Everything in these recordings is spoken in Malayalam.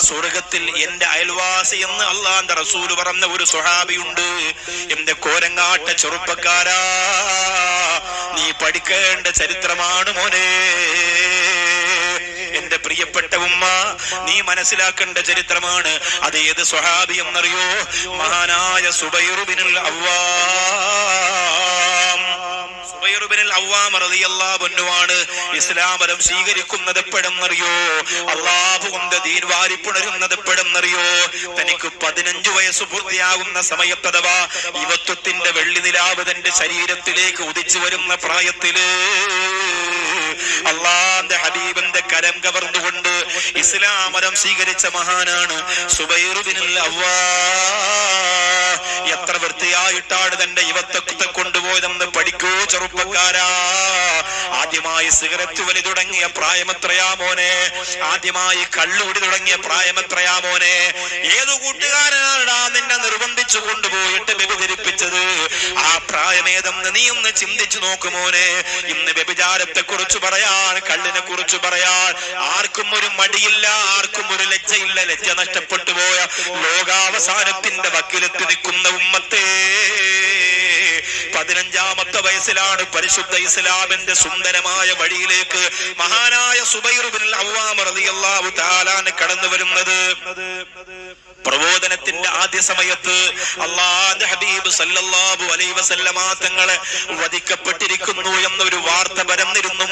സ്വർഗത്തിൽ എന്റെ അയൽവാസി എന്ന് അള്ളാന്റെ റസൂൽ പറഞ്ഞ ഒരു സ്വഹാബിയുണ്ട്. എന്റെ കോരങ്ങാട്ട ചെറുപ്പക്കാരാ നീ പഠിക്കേണ്ട ചരിത്രമാണ് മോനെ. എന്റെ പ്രിയപ്പെട്ട ഉമ്മ നീ മനസ്സിലാക്കേണ്ട ചരിത്രമാണ്. അത് ഏത് സ്വഹാബി എന്നറിയോ? മഹാനായ സുബൈറുബിനുൽ അവ്വാം സുബൈറുബിനുൽ അവ്വാം റളിയല്ലാഹു അൻഹുവാണ് ഇസ്ലാം മതം സ്വീകരിക്കുന്നത് പെടുന്നറിയോ അള്ളാഹു കൊണ്ട് ദീൻ വാരിപ്പുണരുന്നത് പെടുന്നറിയോ തനിക്ക് പതിനഞ്ചു വയസ്സ് പൂർത്തിയാകുന്ന സമയത്ത് അഥവാ യുവത്വത്തിന്റെ വെള്ളി നിലാവ് തന്റെ ശരീരത്തിലേക്ക് ഉദിച്ചു വരുന്ന പ്രായത്തിൽ അള്ളാന്റെ ഹബീബിന്റെ കരം കവർന്നുകൊണ്ട് ഇസ്ലാം മതം സ്വീകരിച്ച മഹാനാണ് അവ്വാ എത്ര വൃത്തിയായിട്ടാണ് തന്റെ യുവത്വത്തെ കൊണ്ടുപോയതെന്ന് പഠിക്കൂ ചെറുപ്പക്കാരാ. ആദ്യമായി സിഗരറ്റ് വലി തുടങ്ങിയ പ്രായമെത്രയാ മോനെ? ആദ്യമായി കള്ളുകൂടി തുടങ്ങിയ പ്രായമെത്രയാ മോനെ? ഏതു കൂട്ടുകാരനാടാ ആ പ്രായമേതെന്ന് നീ ഒന്ന് ചിന്തിച്ചു നോക്കുമോനെ ഇന്ന് വ്യഭിചാരത്തെ കുറിച്ച് പറയാൻ കള്ളിനെ കുറിച്ച് പറയാൻ ആർക്കും ഒരു മടിയില്ല ആർക്കും ഒരു ലജ്ജയില്ല. ലജ്ജ നഷ്ടപ്പെട്ടു പോയ ലോകാവസാനത്തിന്റെ വക്കിലെത്തി നിൽക്കുന്ന ഉമ്മത്തേ. പതിനഞ്ചാമത്തെ വയസ്സിലാണ് പരിശുദ്ധ ഇസ്ലാമിന്റെ സുന്ദരമായ വഴിയിലേക്ക് മഹാനായ സുബൈറുബിൻ കടന്നു വരുന്നത് പ്രബോധനത്തിന്റെ ആദ്യ സമയത്ത് അള്ളാന്റെ ഹബീബ് സല്ലല്ലാഹു അലൈഹി വസല്ലമ തങ്ങളെ വധിക്കപ്പെട്ടിരിക്കുന്നു എന്നൊരു വാർത്ത പരന്നിരുന്നു.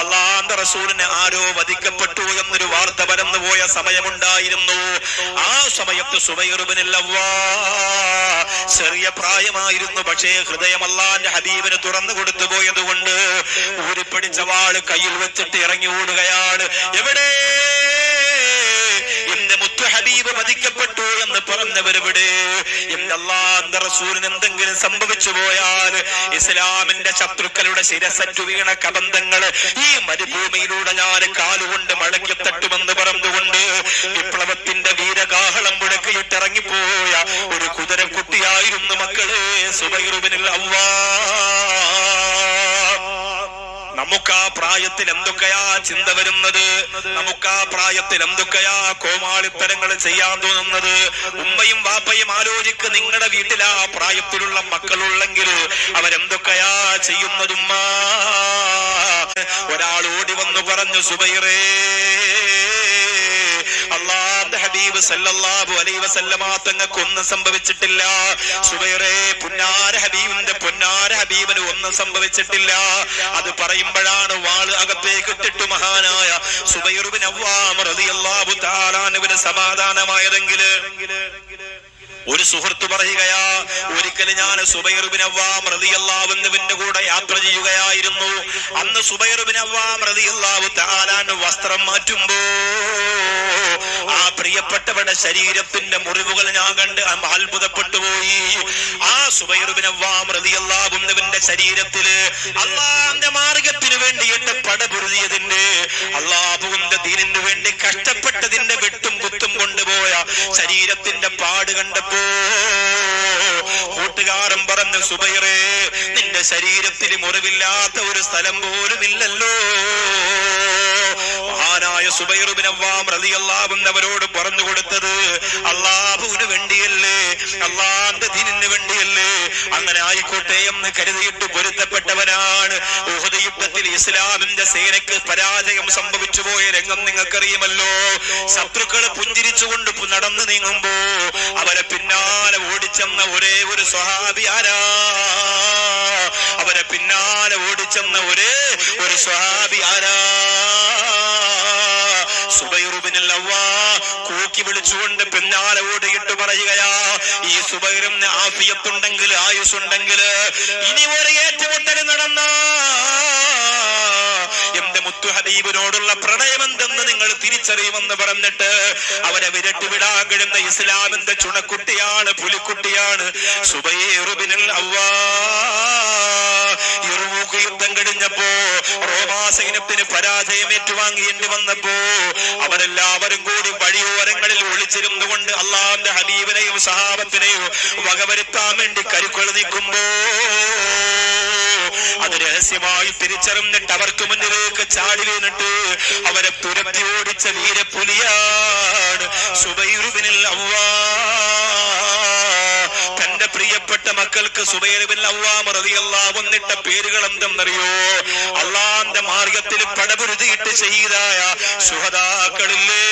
അള്ളാന്റെ റസൂലിനെ ആരോ വധിക്കപ്പെട്ടു എന്നൊരു വാർത്ത പരന്നു പോയ സമയമുണ്ടായിരുന്നു ആ സമയത്ത് സുബൈറുബിനിൽ ചെറിയ പ്രായമായിരുന്നു പക്ഷേ ഹൃദയം അള്ളാന്റെ ഹബീബിന് തുറന്നു കൊടുത്തു പോയത് കൊണ്ട് ഊരിപ്പിടിച്ച വാൾ കയ്യിൽ വെച്ചിട്ട് ഇറങ്ങി ഓടുകയാണ്. എവിടെ? എന്റെ മുത്തു ഹബീബ് വധിക്കപ്പെട്ടു എന്ന് പറഞ്ഞവരെവിടെ എന്റെ അള്ളാന്റെ റസൂലിന് എന്തെങ്കിലും സംഭവിച്ചു പോയാൽ ഇസ്ലാമിന്റെ ശത്രുക്കളുടെ ശിരസറ്റു വീണ കബന്ധങ്ങൾ ഈ മരുഭൂമിയിലൂടെ ഞാൻ കാലുകൊണ്ട് മടക്കി തട്ടുമെന്ന് പറഞ്ഞുകൊണ്ട് വിപ്ലവത്തിന്റെ വീരകാഹളം മുഴക്കിയിട്ടിറങ്ങിപ്പോയ ഒരു ഒരു കുതിരക്കുട്ടിയായിരുന്നു മക്കളെ സുബൈറുബിനിൽ അവ്വാ. നമുക്ക് ആ പ്രായത്തിൽ എന്തൊക്കെയാ ചിന്ത വരുന്നത്? നമുക്ക് ആ പ്രായത്തിൽ എന്തൊക്കെയാ കോമാളിത്തരങ്ങൾ ചെയ്യാൻ തോന്നുന്നത്? ഉമ്മയും വാപ്പയും ആലോചിക്ക് നിങ്ങളുടെ വീട്ടിൽ ആ പ്രായത്തിലുള്ള മക്കളുള്ളെങ്കിൽ അവരെന്തൊക്കെയാ ചെയ്യുന്നതുമ്മ ഒരാൾ ഓടി വന്നു പറഞ്ഞു സുബൈറേ അള്ളാന്റെ ഹബീബ് സല്ലല്ലാഹു അലൈഹി വസല്ലമ തങ്ങൾക്ക് സംഭവിച്ചിട്ടില്ല. സുബൈറേ പുന്നാര ഹബീബിന്റെ പുന്നാര ഹബീബിന് ഒന്നും സംഭവിച്ചിട്ടില്ല. അത് പറയുമ്പോഴാണ് വാൾ അകത്തേക്ക് ഇട്ടിട്ട് മഹാനായ സുബൈറുബിൻ അവ്വാം റളിയല്ലാഹു തആലാനുവിന് സമാധാനമായതെങ്കിൽ ഒരു സുഹൃത്ത് പറയുകയാ ഒരിക്കൽ ഞാൻ റളിയല്ലാഹുവിന്റെ കൂടെ യാത്ര ചെയ്യുകയായിരുന്നു. അന്ന് തആലാൻ വസ്ത്രം മാറ്റുമ്പോ ആ പ്രിയപ്പെട്ടവരുടെ ശരീരത്തിന്റെ മുറിവുകൾ ഞാൻ കണ്ട് അത്ഭുതപ്പെട്ടു പോയി. ആ സുബൈറുബിൻ അവ്വാം റളിയല്ലാഹുവിന്റെ ശരീരത്തിൽ അള്ളാന്റെ മാർഗത്തിന് വേണ്ടിയിട്ട് പടപൊരുതിയതിന്റെ അള്ളാഹുവിന്റെ ദീനിന് വേണ്ടി കഷ്ടപ്പെട്ടതിന്റെ വെട്ടും കുത്തും കൊണ്ടുപോയ ശരീരത്തിന്റെ പാട് കണ്ടപ്പോ കൂട്ടുകാരൻ പറഞ്ഞു സുബൈറേ നിന്റെ ശരീരത്തിൽ മുറിവില്ലാത്ത ഒരു സ്ഥലം പോലും ഇല്ലല്ലോ മഹാനായ സുബൈറുബിനവാം റളിയല്ലാഹുവിനവരോട് പറഞ്ഞു കൊടുത്തത് അള്ളാഹുവിന് വേണ്ടിയല്ലേ? അള്ളാന്റെ ദീനിനു വേണ്ടിയല്ലേ? അങ്ങനെ ആയിക്കോട്ടെ എന്ന് കരുതിയിട്ട് പൊരുത്തപ്പെട്ടവനാണ്. യുദ്ധത്തിൽ ഇസ്ലാമിന്റെ സേനയ്ക്ക് പരാജയം സംഭവിച്ചു പോയ രംഗം നിങ്ങൾക്കറിയുമല്ലോ. ശത്രുക്കൾ പുഞ്ചിരിച്ചുകൊണ്ട് നടന്നു നീങ്ങുമ്പോ അവരെ പിന്നാലെ ഓടിച്ചെന്ന ഒരേ ഒരു സ്വഹാബി ആരാ? അവരെ പിന്നാലെ ഓടിച്ചെന്ന ഒരേ ഒരു സ്വഹാബി ആരാ? വിളിച്ചുകൊണ്ട് പിന്നാലെ ഓടിയിട്ട് പറയുകയാ ഈ സുബൈറും ആഫിയത്തുണ്ടെങ്കിൽ ആയുസ്സുണ്ടെങ്കിൽ ഇനി ഒരു ഏറ്റുമുട്ടൽ നടന്ന? എന്റെ മുത്തു ഹബീബിനോടുള്ള പ്രണയമെന്തെന്ന് നിങ്ങൾ തിരിച്ചറിയുമെന്ന് പറഞ്ഞിട്ട് അവരെ വിരട്ടിവിടാൻ കഴിയുന്ന ഇസ്ലാമിന്റെ ചുണക്കുട്ടിയാണ് പുലിക്കുട്ടിയാണ് സുബൈറുബിനിൽ അവ്വാ കഴിഞ്ഞപ്പോ റോമാ സൈന്യത്തിന് പരാജയം ഏറ്റുവാങ്ങേണ്ടി വന്നപ്പോ അവരെല്ലാവരും കൂടി വഴിയോരങ്ങളിൽ ഒളിച്ചിരുന്നു കൊണ്ട് അള്ളാന്റെ ഹബീബിനെയും സഹാബത്തിനെയും വകവരുത്താൻ വേണ്ടി കരുക്കൾ നീക്കുമ്പോ അത് രഹസ്യമായി തിരിച്ചറിഞ്ഞിട്ട് അവർക്ക് മുന്നിലേക്ക് ചാടി വീണിട്ട് അവരെ തുരത്തി ഓടിച്ച വീരപ്പുലിയാണ് സുബൈറുബിനിൽ അവ്വാ മക്കൾക്ക് റളിയല്ലാഹുവിന്നിട്ട പേരുകൾ എന്തെന്നറിയോ? അള്ളാന്റെ മാർഗത്തിൽ പടപുരുതിയിട്ട് ചെയ്തായ സുഹതാക്കളില്ലേ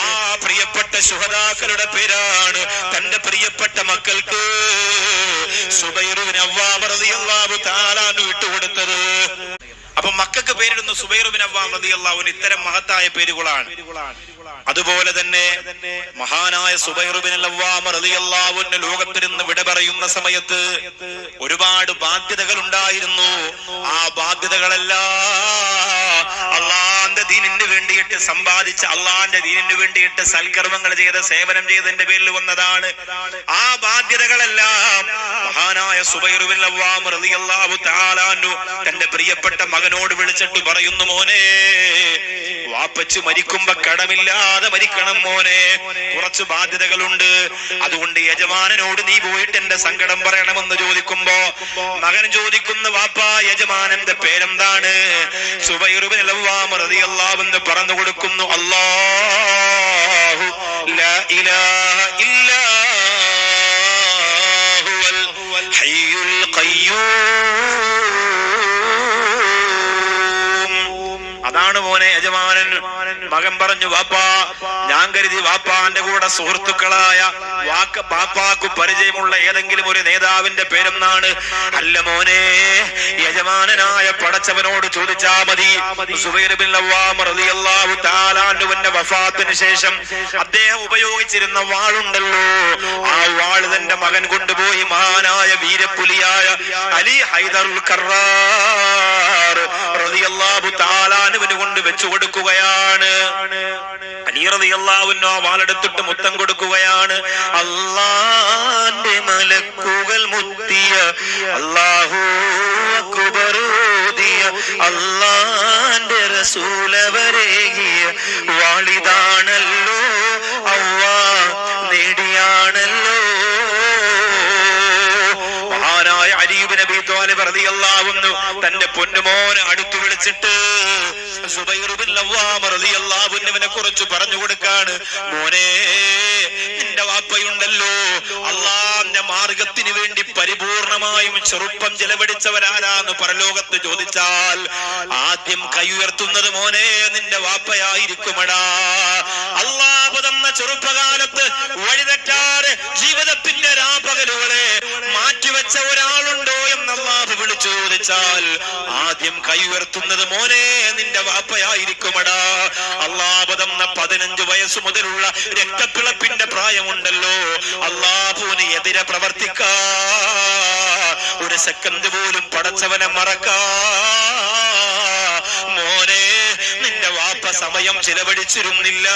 ആ പ്രിയപ്പെട്ട സുഹതാക്കളുടെ പേരാണ് തന്റെ പ്രിയപ്പെട്ട മക്കൾക്ക് അവ്വാം വിട്ടുകൊടുത്തത്. അപ്പൊ മക്കൾക്ക് പേരിടുന്ന സുബൈറുബിൻ അവ്വാം റളിയല്ലാഹുവിന് ഇത്തരം മഹത്തായ പേരുകളാണ്. അതുപോലെ തന്നെ മഹാനായ സുബൈറുബിൻ റളിയല്ലാഹുവിന് ലോകത്തിൽ നിന്ന് വിട പറയുന്ന സമയത്ത് ഒരുപാട് ബാധ്യതകൾ ഉണ്ടായിരുന്നു. ആ ബാധ്യതകളെല്ലാം അള്ളാന്റെ ദീനിന് വേണ്ടിയിട്ട് സമ്പാദിച്ച അള്ളാന്റെ ദീനിന് വേണ്ടിയിട്ട് സൽക്കർമ്മങ്ങൾ ചെയ്ത സേവനം ചെയ്തതിന്റെ പേരിൽ വന്നതാണ്. ആ ബാധ്യതകളെല്ലാം മഹാനായ സുബൈറുബിൻ തന്റെ പ്രിയപ്പെട്ട മകനോട് വിളിച്ചിട്ട് പറയുന്നു മോനെ വാപ്പച്ച് മരിക്കുമ്പോ കടമില്ലാതെ മരിക്കണം മോനെ. കുറച്ച് ബാധ്യതകളുണ്ട്. അതുകൊണ്ട് യജമാനനോട് നീ പോയിട്ട് എന്റെ സങ്കടം പറയണമെന്ന് ചോദിക്കുമ്പോ മകൻ ചോദിക്കുന്ന വാപ്പ യജമാനന്റെ പേരെന്താണ്? സുബൈറുബിൻ പറഞ്ഞു കൊടുക്കുന്നു അല്ലാഹു ലാ ഇലാഹ ഇല്ലാ മകൻ പറഞ്ഞു വാപ്പാ ഞാൻ കരുതി വാപ്പാന്റെ കൂടെ സുഹൃത്തുക്കളായ വാക്ക് പാപ്പാക്ക് പരിചയമുള്ള ഏതെങ്കിലും ഒരു നേതാവിന്റെ പേരെന്നാണ് അല്ല മോനെ യജമാനനായ പടച്ചവനോട് ചോദിച്ചാ മതി. വഫാത്തിന് ശേഷം അദ്ദേഹം ഉപയോഗിച്ചിരുന്ന വാളുണ്ടല്ലോ. ആ വാൾ തന്റെ മകൻ കൊണ്ടുപോയി മഹാനായ വീരപ്പുലിയായ അലി ഹൈദർ കറാർ റളിയല്ലാഹു തആലാനുവിന് കൊണ്ട് വെച്ചു കൊടുക്കുകയാണ്. അലി റളിയല്ലാഹുവിന് ആ വാളെടുത്തിട്ട് മുത്തം കൊടുക്കുകയാണ്. അള്ളാന്റെ മലക്കുകൾ മുത്തിയ അല്ലാഹു അക്ബർ ഓതിയ അള്ളാന്റെ റസൂലവരേകിയ വാളിതാണല്ലോ ത്വാലിബ് റളിയല്ലാഹു അൻഹു തന്റെ പൊന്നുമോനെ അടുത്തു വിളിച്ചിട്ട് സുബൈർ ബിൻ അവ്വാം റളിയല്ലാഹു അൻഹുവിനെ കുറിച്ച് പറഞ്ഞു കൊടുക്കാണ്. മോനെ നിന്റെ വാപ്പയുണ്ടല്ലോ. അള്ളാന്റെ മാർഗത്തിന് വേണ്ടി പരിപൂർണമായും ചെറുപ്പം ചെലവഴിച്ചവരാരാന്ന് പരലോകത്ത് ചോദിച്ചാൽ ആദ്യം കൈ ഉയർത്തുന്നത് മോനെ നിന്റെ വാപ്പയായിരിക്കുമടാ. അള്ളാഹ് തന്ന ചെറുപ്പകാലത്ത് വഴിതെറ്റാറ് ജീവിതത്തിന്റെ രാപകലുകളെ മാറ്റിവെച്ച ഒരാളുണ്ടോ എന്ന് അള്ളാഹു വിളിച്ചു ചോദിച്ചാൽ ആദ്യം കൈ ഉയർത്തുന്നത് മോനെ നിന്റെ വാപ്പയായിരിക്കുമടാ. അള്ളാഹ് തന്ന പതിനഞ്ച് വയസ്സ് മുതലുള്ള രക്തപ്പിളപ്പിന്റെ പ്രായമുണ്ടല്ലോ. അള്ളാഹുവിന് എതിരെ പ്രവർത്തിക്കാ. ഒരു സെക്കൻഡ് പോലും പടച്ചവനെ മറക്കാ. മോനെ നിന്റെ വാപ്പ സമയം ചിലവഴിച്ചിരുന്നില്ല.